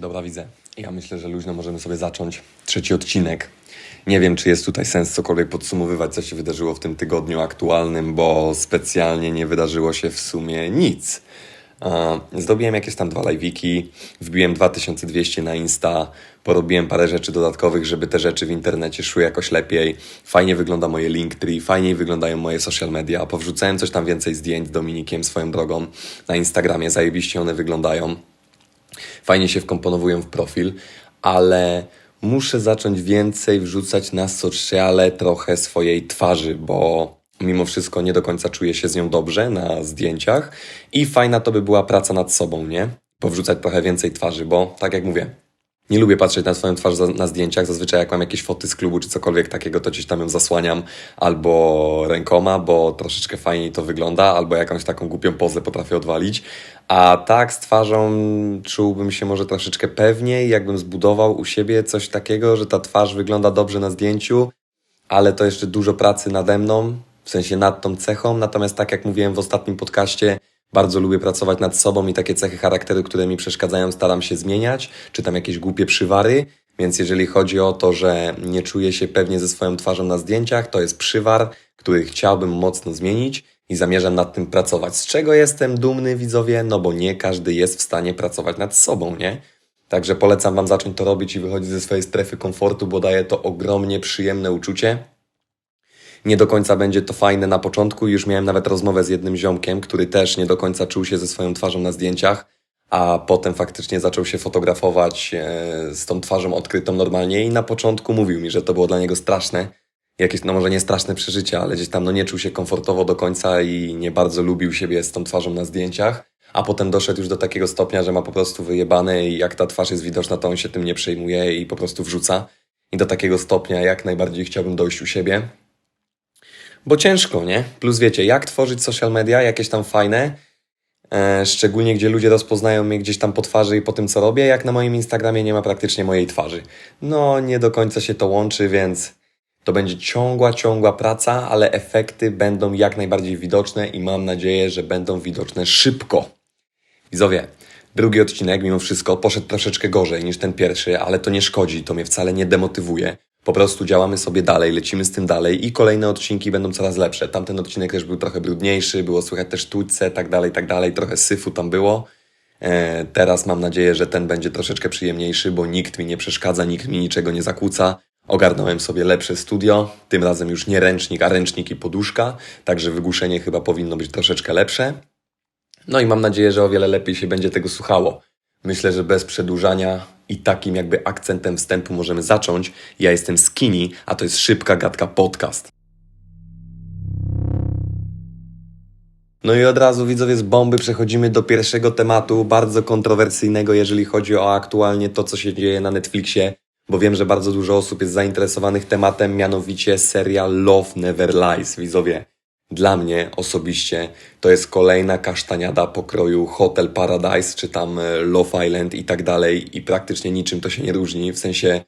Dobra, widzę. Ja myślę, że luźno możemy sobie zacząć trzeci odcinek. Nie wiem, czy jest tutaj sens cokolwiek podsumowywać, co się wydarzyło w tym tygodniu aktualnym, bo specjalnie nie wydarzyło się w sumie nic. Zrobiłem jakieś tam dwa live'iki, wbiłem 2200 na Insta, porobiłem parę rzeczy dodatkowych, żeby te rzeczy w internecie szły jakoś lepiej. Fajnie wygląda moje Linktree, fajniej wyglądają moje social media. Powrzucałem coś tam więcej zdjęć z Dominikiem swoją drogą na Instagramie, zajebiście one wyglądają fajnie się wkomponowują w profil, ale muszę zacząć więcej wrzucać na sociale trochę swojej twarzy, bo mimo wszystko nie do końca czuję się z nią dobrze na zdjęciach i fajna to by była praca nad sobą, nie? Powrzucać trochę więcej twarzy, bo tak jak mówię, nie lubię patrzeć na swoją twarz na zdjęciach. Zazwyczaj jak mam jakieś foty z klubu czy cokolwiek takiego, to gdzieś tam ją zasłaniam albo rękoma, bo troszeczkę fajniej to wygląda, albo jakąś taką głupią pozę potrafię odwalić. A tak z twarzą czułbym się może troszeczkę pewniej, jakbym zbudował u siebie coś takiego, że ta twarz wygląda dobrze na zdjęciu, ale to jeszcze dużo pracy nade mną, w sensie nad tą cechą. Natomiast tak jak mówiłem w ostatnim podcaście, bardzo lubię pracować nad sobą i takie cechy charakteru, które mi przeszkadzają, staram się zmieniać, czy tam jakieś głupie przywary. Więc jeżeli chodzi o to, że nie czuję się pewnie ze swoją twarzą na zdjęciach, to jest przywar, który chciałbym mocno zmienić i zamierzam nad tym pracować. Z czego jestem dumny, widzowie? No bo nie każdy jest w stanie pracować nad sobą, nie? Także polecam Wam zacząć to robić i wychodzić ze swojej strefy komfortu, bo daje to ogromnie przyjemne uczucie. Nie do końca będzie to fajne na początku. Już miałem nawet rozmowę z jednym ziomkiem, który też nie do końca czuł się ze swoją twarzą na zdjęciach, a potem faktycznie zaczął się fotografować e, z tą twarzą odkrytą normalnie i na początku mówił mi, że to było dla niego straszne. Jakieś, no może nie straszne przeżycie, ale gdzieś tam no nie czuł się komfortowo do końca i nie bardzo lubił siebie z tą twarzą na zdjęciach. A potem doszedł już do takiego stopnia, że ma po prostu wyjebane i jak ta twarz jest widoczna, to on się tym nie przejmuje i po prostu wrzuca. I do takiego stopnia jak najbardziej chciałbym dojść u siebie. Bo ciężko, nie? Plus wiecie, jak tworzyć social media, jakieś tam fajne, e, szczególnie gdzie ludzie rozpoznają mnie gdzieś tam po twarzy i po tym, co robię, jak na moim Instagramie nie ma praktycznie mojej twarzy. No, nie do końca się to łączy, więc to będzie ciągła, ciągła praca, ale efekty będą jak najbardziej widoczne i mam nadzieję, że będą widoczne szybko. Widzowie, drugi odcinek mimo wszystko poszedł troszeczkę gorzej niż ten pierwszy, ale to nie szkodzi, to mnie wcale nie demotywuje. Po prostu działamy sobie dalej, lecimy z tym dalej i kolejne odcinki będą coraz lepsze. Tamten odcinek też był trochę brudniejszy, było słychać też tućce, tak dalej, tak dalej, trochę syfu tam było. E, teraz mam nadzieję, że ten będzie troszeczkę przyjemniejszy, bo nikt mi nie przeszkadza, nikt mi niczego nie zakłóca. Ogarnąłem sobie lepsze studio, tym razem już nie ręcznik, a ręcznik i poduszka, także wygłuszenie chyba powinno być troszeczkę lepsze. No i mam nadzieję, że o wiele lepiej się będzie tego słuchało. Myślę, że bez przedłużania i takim jakby akcentem wstępu możemy zacząć. Ja jestem Skinny, a to jest Szybka Gadka Podcast. No i od razu widzowie z bomby przechodzimy do pierwszego tematu, bardzo kontrowersyjnego, jeżeli chodzi o aktualnie to, co się dzieje na Netflixie, bo wiem, że bardzo dużo osób jest zainteresowanych tematem, mianowicie serial Love Never Lies. Widzowie, dla mnie osobiście to jest kolejna kasztaniada pokroju Hotel Paradise, czy tam e, Love Island i tak dalej i praktycznie niczym to się nie różni, w sensie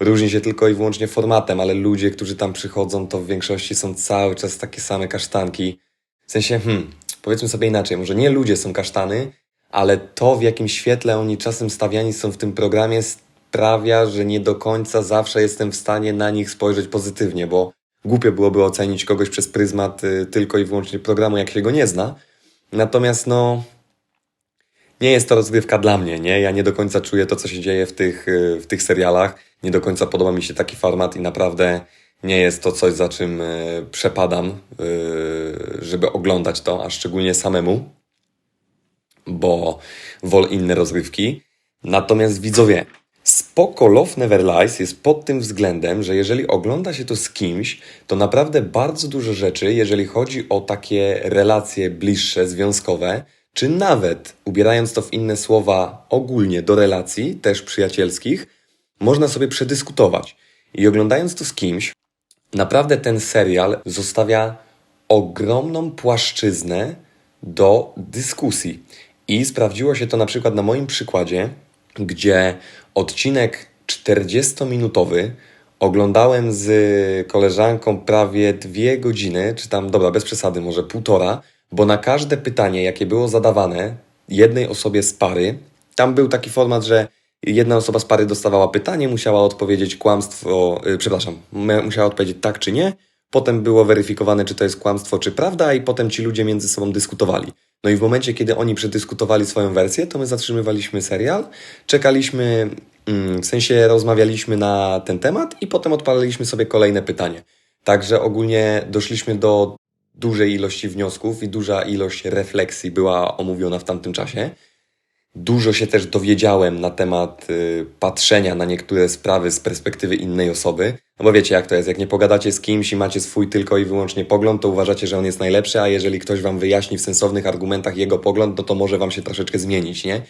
różni się tylko i wyłącznie formatem, ale ludzie, którzy tam przychodzą, to w większości są cały czas takie same kasztanki. W sensie, hmm, powiedzmy sobie inaczej, może nie ludzie są kasztany, ale to w jakim świetle oni czasem stawiani są w tym programie sprawia, że nie do końca zawsze jestem w stanie na nich spojrzeć pozytywnie, bo głupio byłoby ocenić kogoś przez pryzmat y, tylko i wyłącznie programu, jak się go nie zna. Natomiast no, nie jest to rozgrywka dla mnie, nie? Ja nie do końca czuję to, co się dzieje w tych, y, w tych serialach. Nie do końca podoba mi się taki format i naprawdę nie jest to coś, za czym y, przepadam, żeby oglądać to, a szczególnie samemu, bo wolę inne rozgrywki. Natomiast widzowie, spoko Love Never Lies jest pod tym względem, że jeżeli ogląda się to z kimś, to naprawdę bardzo dużo rzeczy, jeżeli chodzi o takie relacje bliższe, związkowe, czy nawet ubierając to w inne słowa ogólnie do relacji, też przyjacielskich, można sobie przedyskutować. I oglądając to z kimś, naprawdę ten serial zostawia ogromną płaszczyznę do dyskusji. I sprawdziło się to na przykład na moim przykładzie, gdzie odcinek 40-minutowy oglądałem z koleżanką prawie dwie godziny, czy tam, dobra, bez przesady, może półtora, bo na każde pytanie, jakie było zadawane jednej osobie z pary, tam był taki format, że Jedna osoba z pary dostawała pytanie, musiała odpowiedzieć kłamstwo, yy, przepraszam, musiała odpowiedzieć tak czy nie. Potem było weryfikowane, czy to jest kłamstwo, czy prawda, i potem ci ludzie między sobą dyskutowali. No i w momencie, kiedy oni przedyskutowali swoją wersję, to my zatrzymywaliśmy serial, czekaliśmy, mm, w sensie rozmawialiśmy na ten temat i potem odpaliliśmy sobie kolejne pytanie. Także ogólnie doszliśmy do dużej ilości wniosków i duża ilość refleksji była omówiona w tamtym czasie. Dużo się też dowiedziałem na temat y, patrzenia na niektóre sprawy z perspektywy innej osoby. No bo wiecie, jak to jest. Jak nie pogadacie z kimś i macie swój tylko i wyłącznie pogląd, to uważacie, że on jest najlepszy, a jeżeli ktoś wam wyjaśni w sensownych argumentach jego pogląd, no to może wam się troszeczkę zmienić, nie?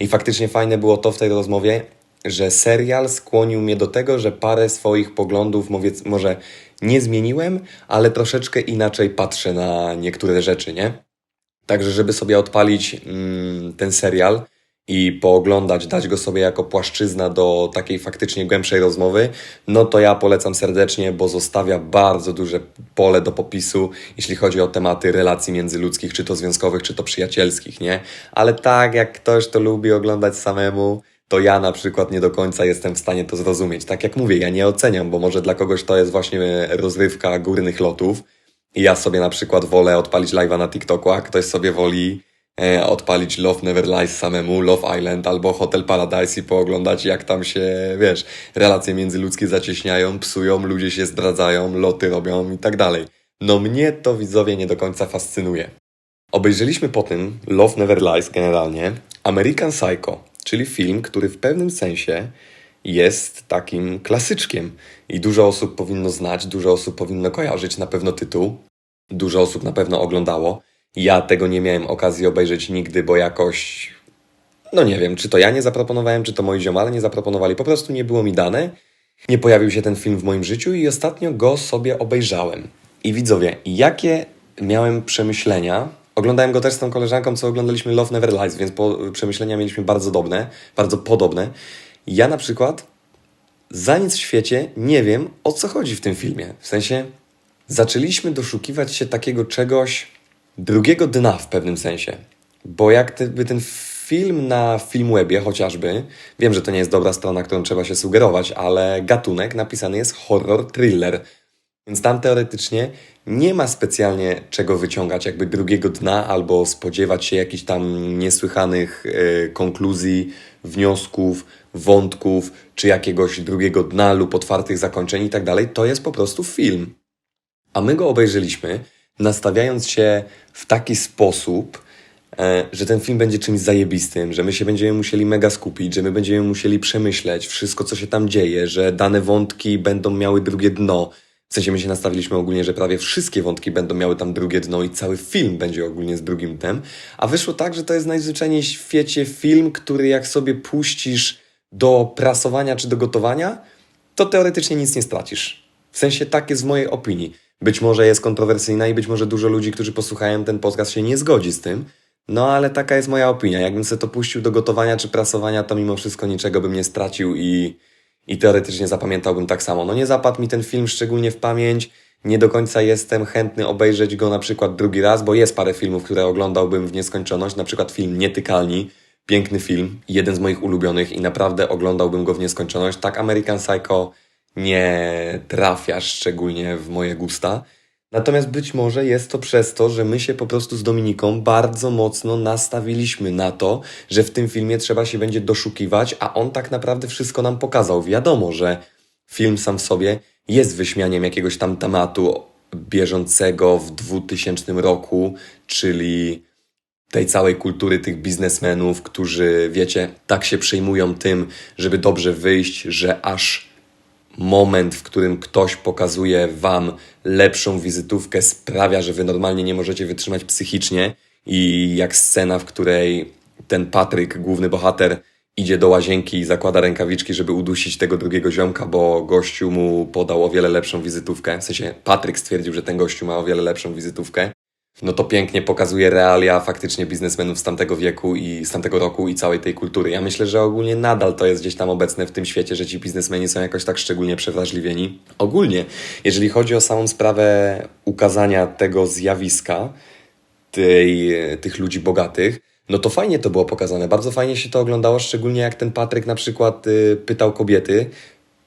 I faktycznie fajne było to w tej rozmowie, że serial skłonił mnie do tego, że parę swoich poglądów może nie zmieniłem, ale troszeczkę inaczej patrzę na niektóre rzeczy, nie? Także, żeby sobie odpalić mm, ten serial i pooglądać, dać go sobie jako płaszczyzna do takiej faktycznie głębszej rozmowy, no to ja polecam serdecznie, bo zostawia bardzo duże pole do popisu, jeśli chodzi o tematy relacji międzyludzkich, czy to związkowych, czy to przyjacielskich, nie? Ale tak, jak ktoś to lubi oglądać samemu, to ja na przykład nie do końca jestem w stanie to zrozumieć. Tak jak mówię, ja nie oceniam, bo może dla kogoś to jest właśnie rozrywka górnych lotów, i ja sobie na przykład wolę odpalić live'a na TikToku, a ktoś sobie woli e, odpalić Love Never Lies samemu, Love Island albo Hotel Paradise i pooglądać jak tam się, wiesz, relacje międzyludzkie zacieśniają, psują, ludzie się zdradzają, loty robią i tak dalej. No mnie to widzowie nie do końca fascynuje. Obejrzeliśmy po tym Love Never Lies generalnie American Psycho, czyli film, który w pewnym sensie jest takim klasyczkiem i dużo osób powinno znać, dużo osób powinno kojarzyć na pewno tytuł, dużo osób na pewno oglądało. Ja tego nie miałem okazji obejrzeć nigdy, bo jakoś, no nie wiem, czy to ja nie zaproponowałem, czy to moi ziomale nie zaproponowali, po prostu nie było mi dane. Nie pojawił się ten film w moim życiu i ostatnio go sobie obejrzałem. I widzowie, jakie miałem przemyślenia? Oglądałem go też z tą koleżanką, co oglądaliśmy Love Never Lies, więc po, przemyślenia mieliśmy bardzo dobne, bardzo podobne. Ja na przykład za nic w świecie nie wiem, o co chodzi w tym filmie. W sensie, zaczęliśmy doszukiwać się takiego czegoś drugiego dna w pewnym sensie. Bo jak gdyby ten film na Filmwebie chociażby, wiem, że to nie jest dobra strona, którą trzeba się sugerować, ale gatunek napisany jest horror thriller. Więc tam teoretycznie nie ma specjalnie czego wyciągać jakby drugiego dna albo spodziewać się jakichś tam niesłychanych e, konkluzji, wniosków, wątków, czy jakiegoś drugiego dna lub otwartych zakończeń i tak dalej. To jest po prostu film. A my go obejrzeliśmy, nastawiając się w taki sposób, e, że ten film będzie czymś zajebistym, że my się będziemy musieli mega skupić, że my będziemy musieli przemyśleć wszystko, co się tam dzieje, że dane wątki będą miały drugie dno. W sensie my się nastawiliśmy ogólnie, że prawie wszystkie wątki będą miały tam drugie dno i cały film będzie ogólnie z drugim dnem. A wyszło tak, że to jest najzwyczajniej w świecie film, który jak sobie puścisz do prasowania czy do gotowania, to teoretycznie nic nie stracisz. W sensie tak jest w mojej opinii. Być może jest kontrowersyjna i być może dużo ludzi, którzy posłuchają ten podcast się nie zgodzi z tym, no ale taka jest moja opinia. Jakbym sobie to puścił do gotowania czy prasowania, to mimo wszystko niczego bym nie stracił i, i teoretycznie zapamiętałbym tak samo. No nie zapadł mi ten film szczególnie w pamięć. Nie do końca jestem chętny obejrzeć go na przykład drugi raz, bo jest parę filmów, które oglądałbym w nieskończoność. Na przykład film Nietykalni, piękny film, jeden z moich ulubionych i naprawdę oglądałbym go w nieskończoność. Tak American Psycho nie trafia szczególnie w moje gusta. Natomiast być może jest to przez to, że my się po prostu z Dominiką bardzo mocno nastawiliśmy na to, że w tym filmie trzeba się będzie doszukiwać, a on tak naprawdę wszystko nam pokazał. Wiadomo, że film sam w sobie jest wyśmianiem jakiegoś tam tematu bieżącego w 2000 roku, czyli tej całej kultury tych biznesmenów, którzy, wiecie, tak się przejmują tym, żeby dobrze wyjść, że aż moment, w którym ktoś pokazuje wam lepszą wizytówkę, sprawia, że wy normalnie nie możecie wytrzymać psychicznie. I jak scena, w której ten Patryk, główny bohater, idzie do łazienki i zakłada rękawiczki, żeby udusić tego drugiego ziomka, bo gościu mu podał o wiele lepszą wizytówkę. W sensie Patryk stwierdził, że ten gościu ma o wiele lepszą wizytówkę no to pięknie pokazuje realia faktycznie biznesmenów z tamtego wieku i z tamtego roku i całej tej kultury. Ja myślę, że ogólnie nadal to jest gdzieś tam obecne w tym świecie, że ci biznesmeni są jakoś tak szczególnie przewrażliwieni. Ogólnie, jeżeli chodzi o samą sprawę ukazania tego zjawiska, tej, tych ludzi bogatych, no to fajnie to było pokazane, bardzo fajnie się to oglądało, szczególnie jak ten Patryk na przykład y, pytał kobiety,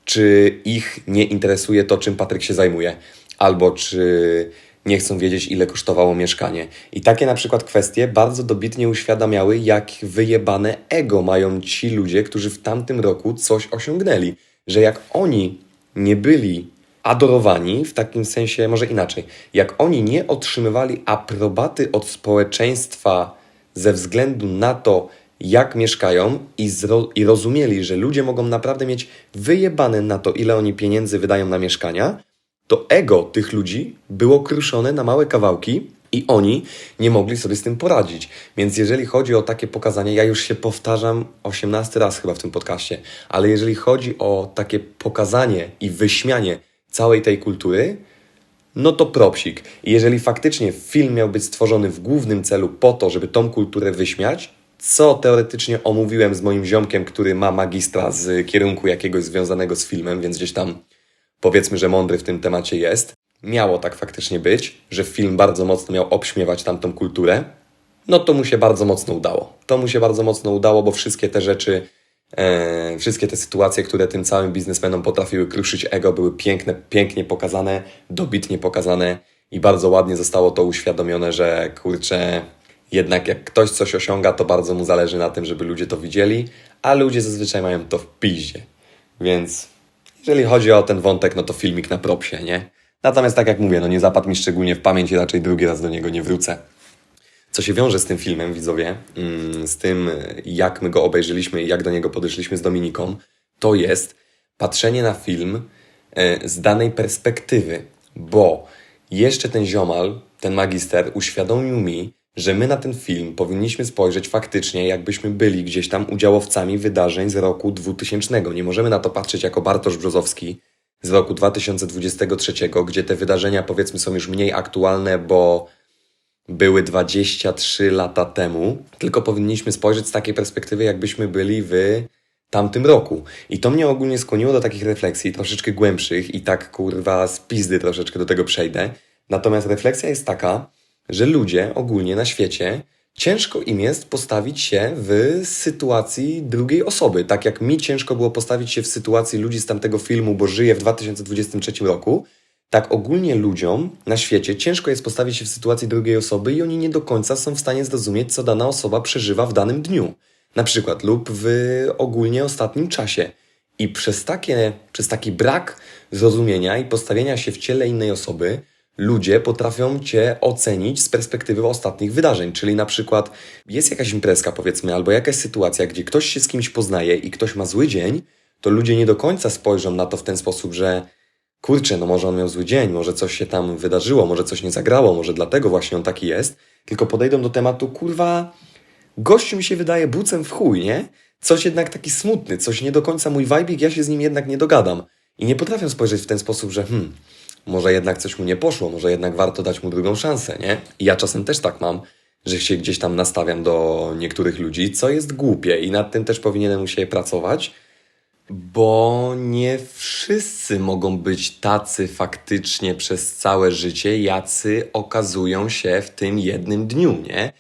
czy ich nie interesuje to, czym Patryk się zajmuje, albo czy nie chcą wiedzieć, ile kosztowało mieszkanie. I takie na przykład kwestie bardzo dobitnie uświadamiały, jak wyjebane ego mają ci ludzie, którzy w tamtym roku coś osiągnęli. Że jak oni nie byli adorowani, w takim sensie, może inaczej, jak oni nie otrzymywali aprobaty od społeczeństwa ze względu na to, jak mieszkają i, i rozumieli, że ludzie mogą naprawdę mieć wyjebane na to, ile oni pieniędzy wydają na mieszkania, to ego tych ludzi było kruszone na małe kawałki i oni nie mogli sobie z tym poradzić. Więc jeżeli chodzi o takie pokazanie, ja już się powtarzam 18 raz chyba w tym podcaście, ale jeżeli chodzi o takie pokazanie i wyśmianie całej tej kultury, no to propsik. I jeżeli faktycznie film miał być stworzony w głównym celu po to, żeby tą kulturę wyśmiać, co teoretycznie omówiłem z moim ziomkiem, który ma magistra z kierunku jakiegoś związanego z filmem, więc gdzieś tam powiedzmy, że mądry w tym temacie jest. Miało tak faktycznie być, że film bardzo mocno miał obśmiewać tamtą kulturę. No to mu się bardzo mocno udało. To mu się bardzo mocno udało, bo wszystkie te rzeczy, e, wszystkie te sytuacje, które tym całym biznesmenom potrafiły kruszyć ego, były piękne, pięknie pokazane, dobitnie pokazane i bardzo ładnie zostało to uświadomione, że kurczę, jednak jak ktoś coś osiąga, to bardzo mu zależy na tym, żeby ludzie to widzieli, a ludzie zazwyczaj mają to w piździe. Więc jeżeli chodzi o ten wątek, no to filmik na propsie, nie? Natomiast tak jak mówię, no nie zapadł mi szczególnie w pamięć i raczej drugi raz do niego nie wrócę. Co się wiąże z tym filmem, widzowie, mm, z tym jak my go obejrzeliśmy i jak do niego podeszliśmy z Dominiką, to jest patrzenie na film e, z danej perspektywy, bo jeszcze ten ziomal, ten magister uświadomił mi, że my na ten film powinniśmy spojrzeć faktycznie, jakbyśmy byli gdzieś tam udziałowcami wydarzeń z roku 2000. Nie możemy na to patrzeć jako Bartosz Brzozowski z roku 2023, gdzie te wydarzenia powiedzmy są już mniej aktualne, bo były 23 lata temu, tylko powinniśmy spojrzeć z takiej perspektywy, jakbyśmy byli w tamtym roku. I to mnie ogólnie skłoniło do takich refleksji troszeczkę głębszych i tak kurwa z pizdy troszeczkę do tego przejdę. Natomiast refleksja jest taka, że ludzie ogólnie na świecie ciężko im jest postawić się w sytuacji drugiej osoby. Tak jak mi ciężko było postawić się w sytuacji ludzi z tamtego filmu, bo żyję w 2023 roku, tak ogólnie ludziom na świecie ciężko jest postawić się w sytuacji drugiej osoby i oni nie do końca są w stanie zrozumieć, co dana osoba przeżywa w danym dniu. Na przykład lub w ogólnie ostatnim czasie. I przez, takie, przez taki brak zrozumienia i postawienia się w ciele innej osoby, ludzie potrafią Cię ocenić z perspektywy ostatnich wydarzeń. Czyli na przykład jest jakaś imprezka, powiedzmy, albo jakaś sytuacja, gdzie ktoś się z kimś poznaje i ktoś ma zły dzień, to ludzie nie do końca spojrzą na to w ten sposób, że kurczę, no może on miał zły dzień, może coś się tam wydarzyło, może coś nie zagrało, może dlatego właśnie on taki jest, tylko podejdą do tematu, kurwa, gościu mi się wydaje bucem w chuj, nie? Coś jednak taki smutny, coś nie do końca mój wajbik, ja się z nim jednak nie dogadam. I nie potrafią spojrzeć w ten sposób, że hmm, może jednak coś mu nie poszło, może jednak warto dać mu drugą szansę, nie? I ja czasem też tak mam, że się gdzieś tam nastawiam do niektórych ludzi, co jest głupie i nad tym też powinienem siebie pracować, bo nie wszyscy mogą być tacy faktycznie przez całe życie, jacy okazują się w tym jednym dniu, nie?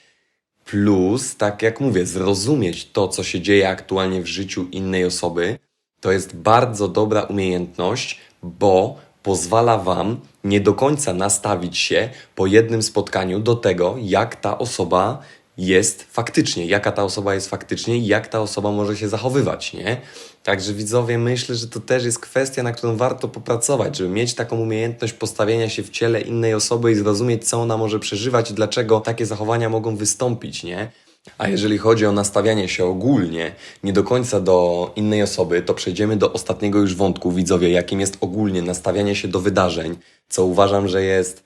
Plus, tak jak mówię, zrozumieć to, co się dzieje aktualnie w życiu innej osoby, to jest bardzo dobra umiejętność, bo pozwala Wam nie do końca nastawić się po jednym spotkaniu do tego, jak ta osoba jest faktycznie, jaka ta osoba jest faktycznie i jak ta osoba może się zachowywać, nie? Także widzowie, myślę, że to też jest kwestia, na którą warto popracować, żeby mieć taką umiejętność postawienia się w ciele innej osoby i zrozumieć, co ona może przeżywać i dlaczego takie zachowania mogą wystąpić, nie? A jeżeli chodzi o nastawianie się ogólnie, nie do końca do innej osoby, to przejdziemy do ostatniego już wątku, widzowie, jakim jest ogólnie nastawianie się do wydarzeń, co uważam, że jest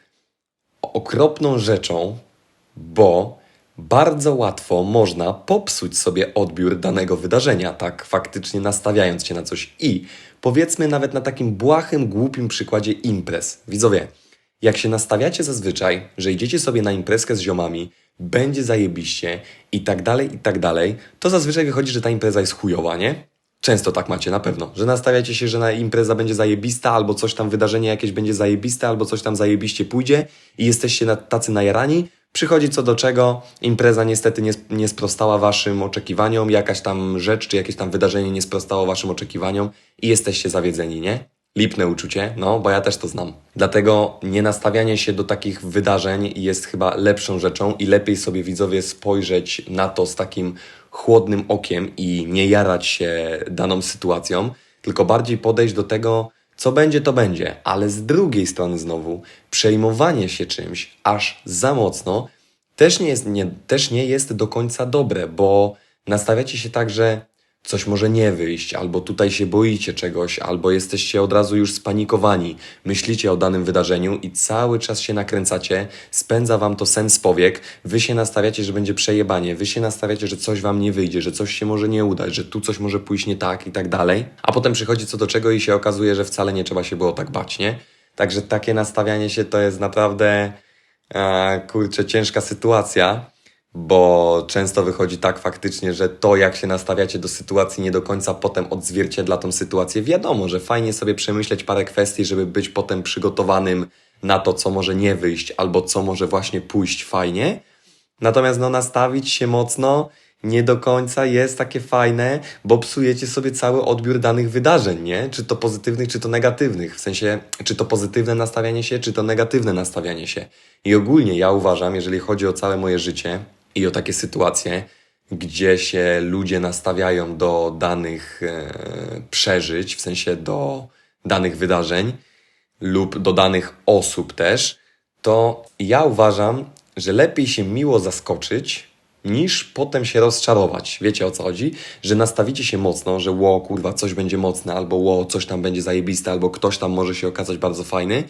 okropną rzeczą, bo bardzo łatwo można popsuć sobie odbiór danego wydarzenia, tak faktycznie nastawiając się na coś. I powiedzmy nawet na takim błahym, głupim przykładzie imprez. Widzowie, jak się nastawiacie zazwyczaj, że idziecie sobie na imprezkę z ziomami, będzie zajebiście i tak dalej, i tak dalej, to zazwyczaj wychodzi, że ta impreza jest chujowa, nie? Często tak macie, na pewno, że nastawiacie się, że na impreza będzie zajebista, albo coś tam, wydarzenie jakieś będzie zajebiste, albo coś tam zajebiście pójdzie i jesteście na, tacy najarani, Przychodzi co do czego, impreza niestety nie, nie sprostała waszym oczekiwaniom, jakaś tam rzecz czy jakieś tam wydarzenie nie sprostało waszym oczekiwaniom i jesteście zawiedzeni, nie? Lipne uczucie, no, bo ja też to znam. Dlatego nie nastawianie się do takich wydarzeń jest chyba lepszą rzeczą i lepiej sobie widzowie spojrzeć na to z takim chłodnym okiem i nie jarać się daną sytuacją, tylko bardziej podejść do tego, co będzie, to będzie, ale z drugiej strony znowu przejmowanie się czymś aż za mocno też nie jest, nie, też nie jest do końca dobre, bo nastawiacie się tak, że coś może nie wyjść, albo tutaj się boicie czegoś, albo jesteście od razu już spanikowani, myślicie o danym wydarzeniu i cały czas się nakręcacie, spędza wam to sens powiek, wy się nastawiacie, że będzie przejebanie, wy się nastawiacie, że coś wam nie wyjdzie, że coś się może nie udać, że tu coś może pójść nie tak i tak dalej, a potem przychodzi co do czego i się okazuje, że wcale nie trzeba się było tak bać, nie? Także takie nastawianie się to jest naprawdę, e, kurczę, ciężka sytuacja bo często wychodzi tak faktycznie, że to, jak się nastawiacie do sytuacji, nie do końca potem odzwierciedla tą sytuację. Wiadomo, że fajnie sobie przemyśleć parę kwestii, żeby być potem przygotowanym na to, co może nie wyjść, albo co może właśnie pójść fajnie. Natomiast no, nastawić się mocno nie do końca jest takie fajne, bo psujecie sobie cały odbiór danych wydarzeń, nie? Czy to pozytywnych, czy to negatywnych. W sensie, czy to pozytywne nastawianie się, czy to negatywne nastawianie się. I ogólnie ja uważam, jeżeli chodzi o całe moje życie, i o takie sytuacje, gdzie się ludzie nastawiają do danych e, przeżyć, w sensie do danych wydarzeń lub do danych osób też, to ja uważam, że lepiej się miło zaskoczyć, niż potem się rozczarować. Wiecie o co chodzi? Że nastawicie się mocno, że ło, kurwa, coś będzie mocne, albo ło, coś tam będzie zajebiste, albo ktoś tam może się okazać bardzo fajny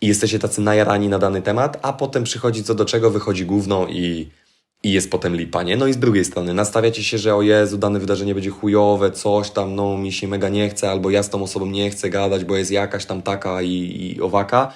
i jesteście tacy najarani na dany temat, a potem przychodzi co do czego, wychodzi gówno i i jest potem lipa, nie? No i z drugiej strony nastawiacie się, że o Jezu, dane wydarzenie będzie chujowe, coś tam, no mi się mega nie chce, albo ja z tą osobą nie chcę gadać, bo jest jakaś tam taka i, i owaka,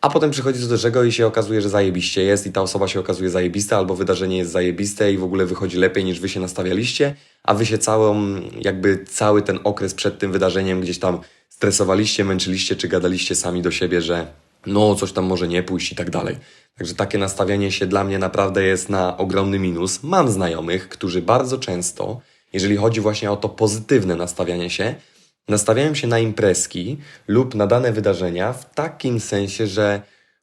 a potem przychodzi do tego i się okazuje, że zajebiście jest i ta osoba się okazuje zajebista, albo wydarzenie jest zajebiste i w ogóle wychodzi lepiej niż wy się nastawialiście, a wy się całą, jakby cały ten okres przed tym wydarzeniem gdzieś tam stresowaliście, męczyliście, czy gadaliście sami do siebie, że no coś tam może nie pójść i tak dalej. Także takie nastawianie się dla mnie naprawdę jest na ogromny minus. Mam znajomych, którzy bardzo często, jeżeli chodzi właśnie o to pozytywne nastawianie się, nastawiają się na imprezki lub na dane wydarzenia w takim sensie, że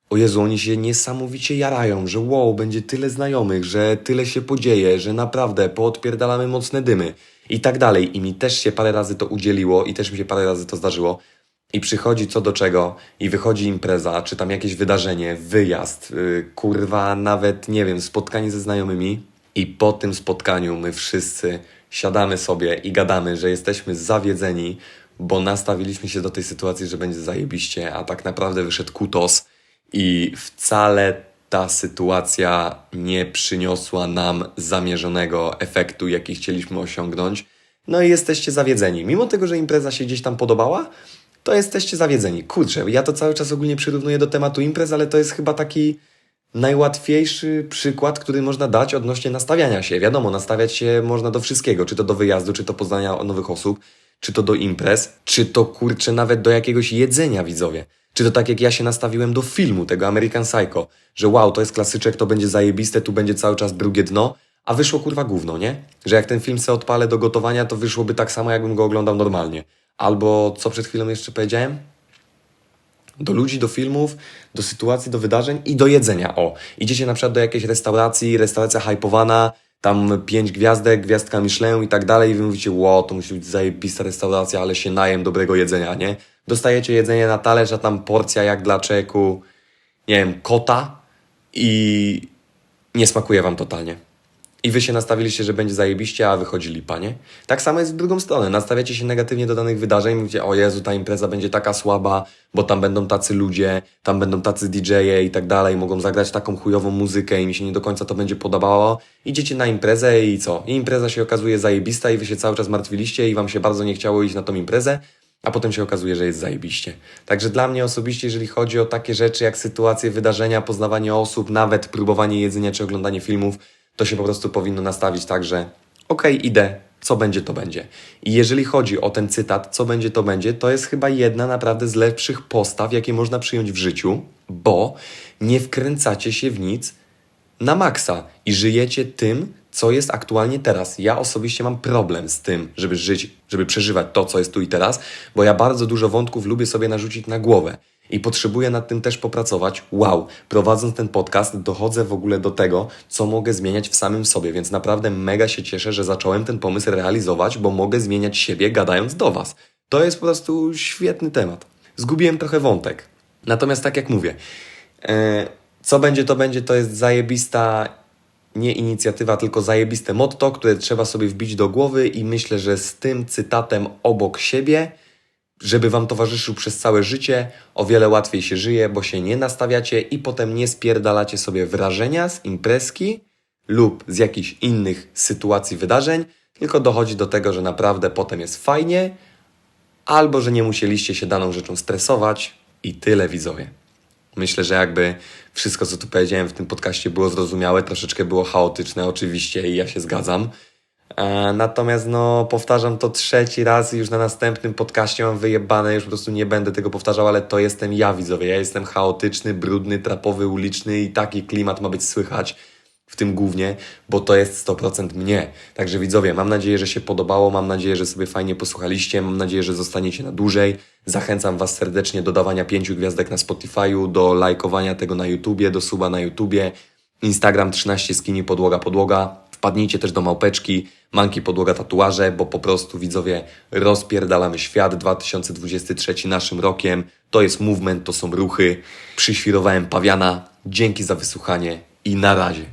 o Jezu, oni się niesamowicie jarają, że wow, będzie tyle znajomych, że tyle się podzieje, że naprawdę poodpierdalamy mocne dymy i tak dalej. I mi też się parę razy to udzieliło i też mi się parę razy to zdarzyło, i przychodzi co do czego i wychodzi impreza, czy tam jakieś wydarzenie, wyjazd, yy, kurwa, nawet nie wiem, spotkanie ze znajomymi i po tym spotkaniu my wszyscy siadamy sobie i gadamy, że jesteśmy zawiedzeni, bo nastawiliśmy się do tej sytuacji, że będzie zajebiście, a tak naprawdę wyszedł kutos i wcale ta sytuacja nie przyniosła nam zamierzonego efektu, jaki chcieliśmy osiągnąć. No i jesteście zawiedzeni. Mimo tego, że impreza się gdzieś tam podobała, to jesteście zawiedzeni. Kurczę, ja to cały czas ogólnie przyrównuję do tematu imprez, ale to jest chyba taki najłatwiejszy przykład, który można dać odnośnie nastawiania się. Wiadomo, nastawiać się można do wszystkiego, czy to do wyjazdu, czy to poznania nowych osób, czy to do imprez, czy to kurczę nawet do jakiegoś jedzenia widzowie. Czy to tak jak ja się nastawiłem do filmu, tego American Psycho, że wow, to jest klasyczek, to będzie zajebiste, tu będzie cały czas drugie dno, a wyszło kurwa gówno, nie? Że jak ten film se odpalę do gotowania, to wyszłoby tak samo, jakbym go oglądał normalnie. Albo co przed chwilą jeszcze powiedziałem? Do ludzi, do filmów, do sytuacji, do wydarzeń i do jedzenia. O, idziecie na przykład do jakiejś restauracji, restauracja hypowana, tam pięć gwiazdek, gwiazdka Michelin i tak dalej i wy mówicie, wow, to musi być zajebista restauracja, ale się najem dobrego jedzenia, nie? Dostajecie jedzenie na talerz, a tam porcja jak dla czeku, nie wiem, kota i nie smakuje wam totalnie. I wy się nastawiliście, że będzie zajebiście, a wychodzi lipa, nie? Tak samo jest w drugą stronę. Nastawiacie się negatywnie do danych wydarzeń, mówicie, o Jezu, ta impreza będzie taka słaba, bo tam będą tacy ludzie, tam będą tacy DJ-e i tak dalej, mogą zagrać taką chujową muzykę i mi się nie do końca to będzie podobało. Idziecie na imprezę i co? I impreza się okazuje zajebista i wy się cały czas martwiliście i wam się bardzo nie chciało iść na tą imprezę, a potem się okazuje, że jest zajebiście. Także dla mnie osobiście, jeżeli chodzi o takie rzeczy jak sytuacje, wydarzenia, poznawanie osób, nawet próbowanie jedzenia czy oglądanie filmów, to się po prostu powinno nastawić tak, że okej, okay, idę, co będzie, to będzie. I jeżeli chodzi o ten cytat, co będzie, to będzie, to jest chyba jedna naprawdę z lepszych postaw, jakie można przyjąć w życiu, bo nie wkręcacie się w nic na maksa i żyjecie tym, co jest aktualnie teraz. Ja osobiście mam problem z tym, żeby żyć, żeby przeżywać to, co jest tu i teraz, bo ja bardzo dużo wątków lubię sobie narzucić na głowę. I potrzebuję nad tym też popracować. Wow, prowadząc ten podcast, dochodzę w ogóle do tego, co mogę zmieniać w samym sobie, więc naprawdę mega się cieszę, że zacząłem ten pomysł realizować, bo mogę zmieniać siebie gadając do Was. To jest po prostu świetny temat. Zgubiłem trochę wątek. Natomiast tak jak mówię, e, co będzie, to będzie, to jest zajebista nie inicjatywa, tylko zajebiste motto, które trzeba sobie wbić do głowy i myślę, że z tym cytatem obok siebie, żeby Wam towarzyszył przez całe życie, o wiele łatwiej się żyje, bo się nie nastawiacie i potem nie spierdalacie sobie wrażenia z imprezki lub z jakichś innych sytuacji, wydarzeń, tylko dochodzi do tego, że naprawdę potem jest fajnie, albo że nie musieliście się daną rzeczą stresować i tyle widzowie. Myślę, że jakby wszystko, co tu powiedziałem w tym podcaście było zrozumiałe, troszeczkę było chaotyczne oczywiście i ja się zgadzam. E, Natomiast no, powtarzam to trzeci raz i już na następnym podcaście mam wyjebane, już po prostu nie będę tego powtarzał, ale to jestem ja widzowie. Ja jestem chaotyczny, brudny, trapowy, uliczny i taki klimat ma być słychać w tym głównie, bo to jest 100% mnie. Także widzowie, mam nadzieję, że się podobało, mam nadzieję, że sobie fajnie posłuchaliście, mam nadzieję, że zostaniecie na dłużej. Zachęcam Was serdecznie do dawania pięciu gwiazdek na Spotify'u, do lajkowania tego na YouTubie, do suba na YouTubie. Instagram 13 skini podłoga podłoga. Wpadnijcie też do małpeczki, manki podłoga tatuaże, bo po prostu widzowie rozpierdalamy świat. 2023 naszym rokiem. To jest movement, to są ruchy. Przyświrowałem pawiana. Dzięki za wysłuchanie i na razie.